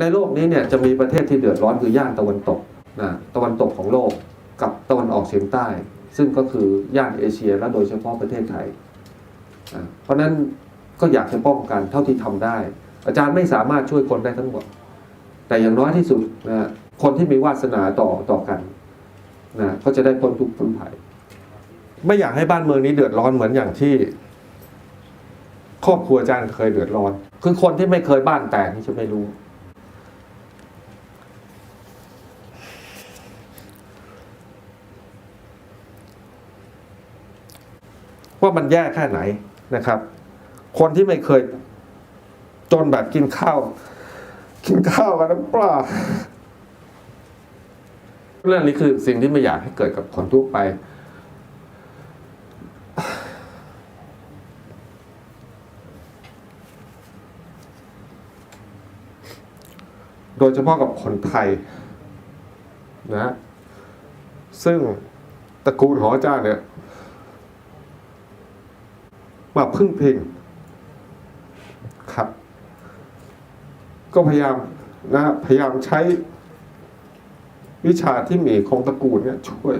ในโลกนี้เนี่ยจะมีประเทศที่เดือดร้อนคือย่านตะวันตกนะตะวันตกของโลกกับตะวันออกเฉียงใต้ ซึ่งก็คือย่านเอเชียและโดยเฉพาะประเทศไทยอะเพราะฉะนั้นก็อยากจะป้องกันเท่าที่ทำได้ อาจารย์ไม่สามารถช่วยคนได้ทั้งหมด แต่อย่างน้อยที่สุดนะคนที่มีวาสนาต่อต่อกันนะก็จะได้พ้นทุกข์พ้นภัยไม่อยากให้บ้านเมืองนี้เดือดร้อนเหมือนอย่างที่ ครอบครัวอาจารย์เคยเดือดร้อน คือคนที่ไม่เคยบ้านแตกนี่จะไม่รู้ ว่ามันแย่แค่ไหนนะครับ คนที่ไม่เคยจนแบบกินข้าว กินข้าวกับน้ำปลาเรื่องนี้คือสิ่งที่ไม่อยากให้เกิดกับคนทั่วไป โดยเฉพาะกับคนไทยนะ ซึ่งตระกูลของอาจาเนี่ย มาพึ่งพิงครับ ก็พยายามนะพยายามใช้วิชาที่มีของตระกูลเนี่ยช่วย